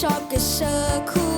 short circle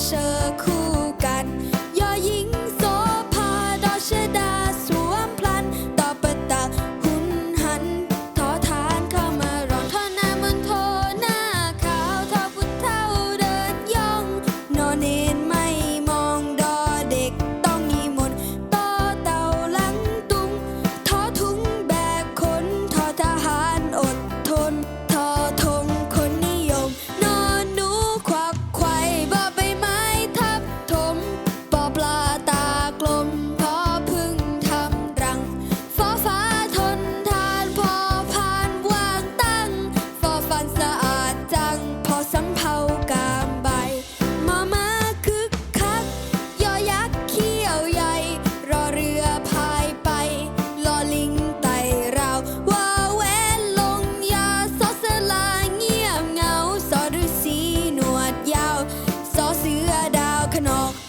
เชอคู่กัน rock and.